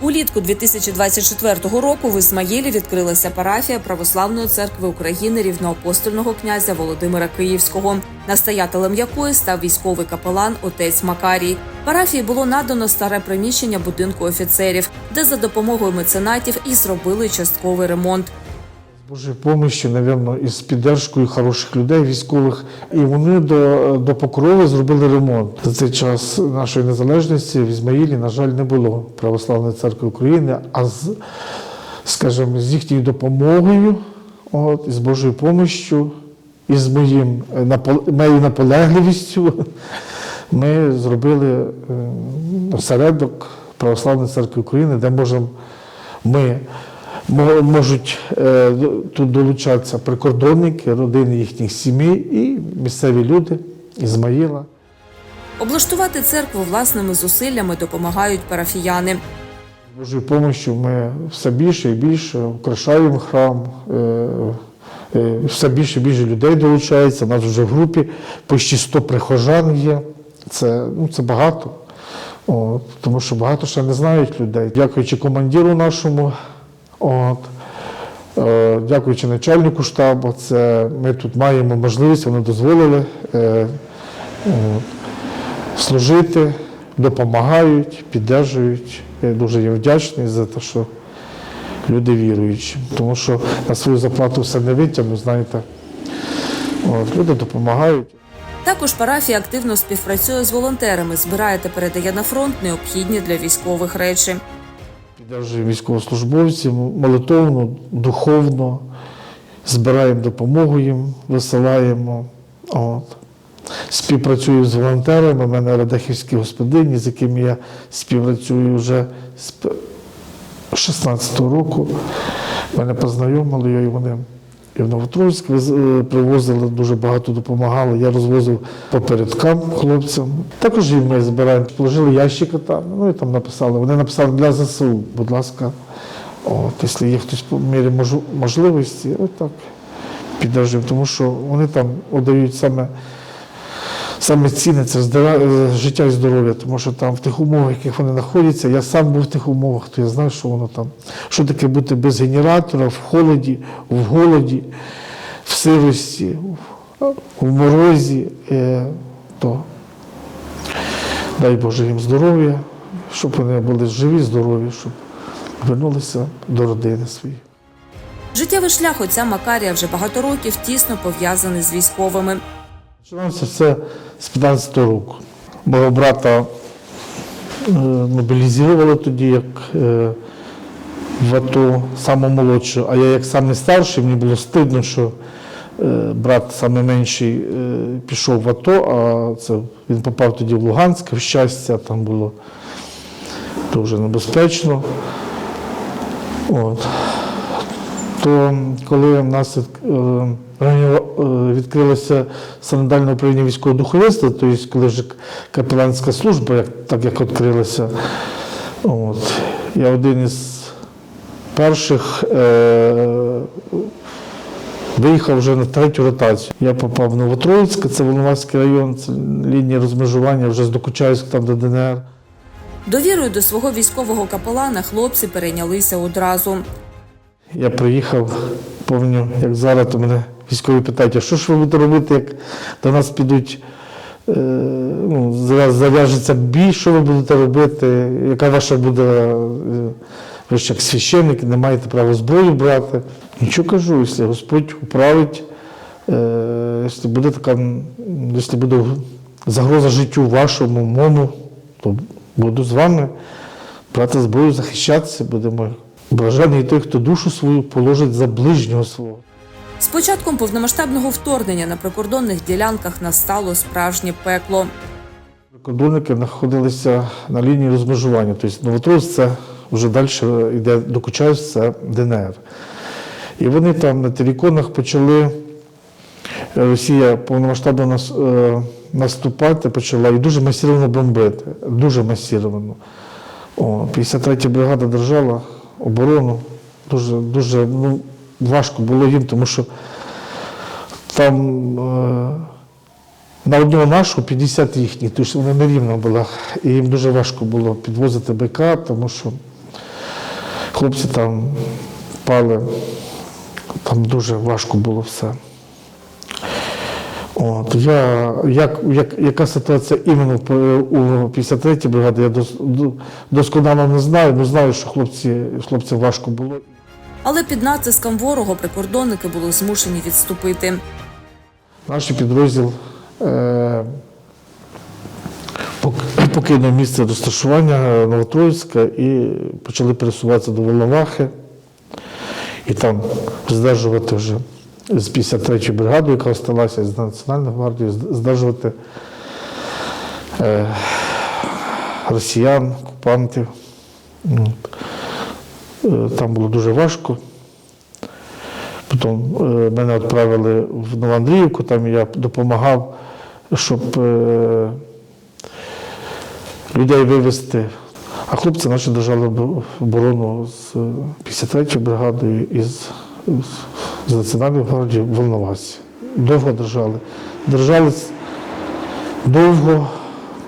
Улітку 2024 року в Ісмаїлі відкрилася парафія Православної церкви України рівноапостольного князя Володимира Київського, настоятелем якої став військовий капелан отець Макарій. Парафії було надано старе приміщення будинку офіцерів, де за допомогою меценатів і зробили частковий ремонт. Божою помощью, напевно, із підтримкою хороших людей, військових. І вони до, до Покрови зробили ремонт. За цей час нашої незалежності в Ізмаїлі, на жаль, не було Православної церкви України, а з, скажімо, з їхньою допомогою, от, з Божою помощю, і з моїм е, моєю наполегливістю ми зробили е, осередок Православної церкви України, де можемо ми можуть е, тут долучатися прикордонники, родини їхніх сімей і місцеві люди Ізмаїла. Облаштувати церкву власними зусиллями допомагають парафіяни. З Божою допомогою ми все більше і більше украшаємо храм, е, е, все більше і більше людей долучається. У нас вже в групі почти 100 прихожан є. Це, ну, це багато. От, тому що багато ще не знають людей. Дякуючи командиру нашому, от, е, дякуючи начальнику штабу, це ми тут маємо можливість, вони дозволили е, служити, допомагають, піддержують. Я дуже їм вдячний за те, що люди віруючі. Тому що на свою заплату все не витягну, знаєте. От, люди допомагають. Також парафія активно співпрацює з волонтерами, збирає та передає на фронт необхідні для військових речі. Піддержуємо військовослужбовців молитовно, духовно, збираємо допомогу їм, висилаємо. От. Співпрацюю з волонтерами. У мене радахівські господині, з якими я співпрацюю вже з 16-го року. Мене познайомили, і вони і в Новотроїцьк е, привозили, дуже багато допомагали. Я розвозив попередкам хлопцям. Також і ми збираємо, положили ящики там, ну і там написали. Вони написали для ЗСУ, будь ласка, от, якщо є хтось по мірі можливості, отак підтримуємо, тому що вони там отдають саме. Саме цінне це е, життя і здоров'я, тому що там в тих умовах, в яких вони знаходяться, я сам був в тих умовах, то я знаю, що воно там. Що таке бути без генератора, в холоді, в голоді, в сирості, в- морозі, е, то дай Боже їм здоров'я, щоб вони були живі, здорові, щоб вернулися до родини своєї. Життєвий шлях отця Макарія вже багато років тісно пов'язаний з військовими. Починалося все з 15 року. Мого брата е, мобілізували тоді, як е, в АТО, молодшого, а я як самий старший, мені було стидно, що е, брат саме менший е, пішов в АТО, а це, він попав тоді в Луганськ, в щастя, там було дуже небезпечно. От. То коли в нас відкрилося санітарне управління військового духовенства, тобто коли вже капеланська служба, як, так як відкрилася, от, я один із перших е, виїхав вже на третю ротацію. Я попав в Новотроїцьк, це Волноваський район, це лінія розмежування вже з Докучаївськ, там до ДНР. Довірою до свого військового капелана хлопці перейнялися одразу. Я приїхав, пам'ятаю, як зараз, то мене військові питають, а що ж ви будете робити, як до нас підуть, е, ну, зараз зав'яжеться бій, що ви будете робити, яка ваша буде, е, ви ж як священник, не маєте права зброю брати. Нічого кажу, якщо Господь управить, е, якщо буде така, якщо буде загроза життю вашому, моєму, то буду з вами брати зброю, захищатися, будемо. Блажений той, хто душу свою положить за ближнього свого. З початком повномасштабного вторгнення на прикордонних ділянках настало справжнє пекло. Прикордонники знаходилися на лінії розмежування. Тобто Новотроїцьк це вже далі йде до це ДНР. І вони там на териконах почали, е, Росія повномасштабно е, наступати почала і дуже масіровано бомбити. Дуже масіровано. О, 53 бригада держала оборону. Дуже, дуже ну, важко було їм, тому що там е, на одного нашого 50 їхніх, тому що вони нерівно була. І їм дуже важко було підвозити БК, тому що Хлопці там пали, там дуже важко було все. От, я, як, як, яка ситуація іменно у 53-й бригаді, я дос, досконало не знаю, але знаю, що хлопці, хлопцям важко було. Але під натиском ворога прикордонники були змушені відступити. Наш підрозділ е, покинув місце розташування Новотроїцька і почали пересуватися до Волновахи і там здержувати вже з 53-ї бригади, яка сталася з Національної гвардії, здержувати е, росіян, окупантів. Е, Там було дуже важко. Потім е, мене відправили в Новоандріївку, там я допомагав, щоб е, людей вивезти. А хлопці наші держали оборону з 53-ї бригадою і з, з, Національної гвардії в Волновасі. Довго держали. Держались довго,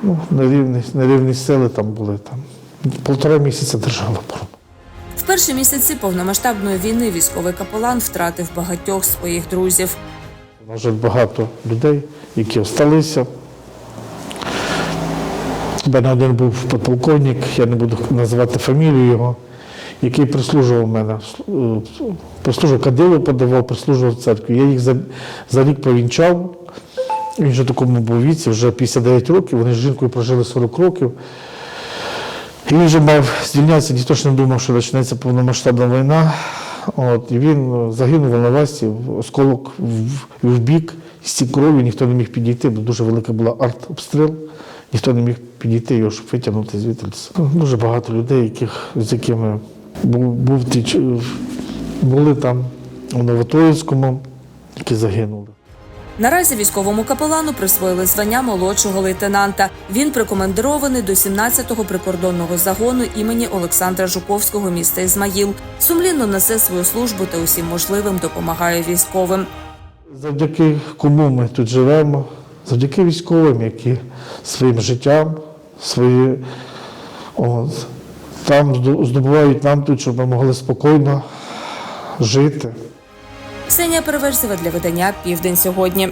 ну, нерівні, нерівні сили там були. Там. Полтора місяця держали оборону. Перші місяці повномасштабної війни військовий капелан втратив багатьох своїх друзів. На жаль, багато людей, які залишилися. У мене один був подполковник, я не буду називати фамілію його, який прислужував мене, прислужував кадилу, подавав, прислужував церкві. Я їх за, за рік повінчав. Він вже такому був віці, вже 59 років, вони з жінкою прожили 40 років. Він вже мав звільнятися, ніхто ж не думав, що почнеться повномасштабна війна. От, і він е, загинув в Волновасі, в осколок в, в бік, стік крові, ніхто не міг підійти, бо дуже велика була артобстріл, ніхто не міг підійти його, щоб витягнути звідти. Дуже багато людей, яких, з якими був, був були там у Новотроїцькому, які загинули. Наразі військовому капелану присвоїли звання молодшого лейтенанта. Він прикомандирований до 17-го прикордонного загону імені Олександра Жуковського міста Ізмаїл. Сумлінно несе свою службу та усім можливим допомагає військовим. Завдяки кому ми тут живемо, завдяки військовим, які своїм життям, свої, там здобувають нам тут, щоб ми могли спокійно жити. Ксенія Переверзева для видання Південь сьогодні.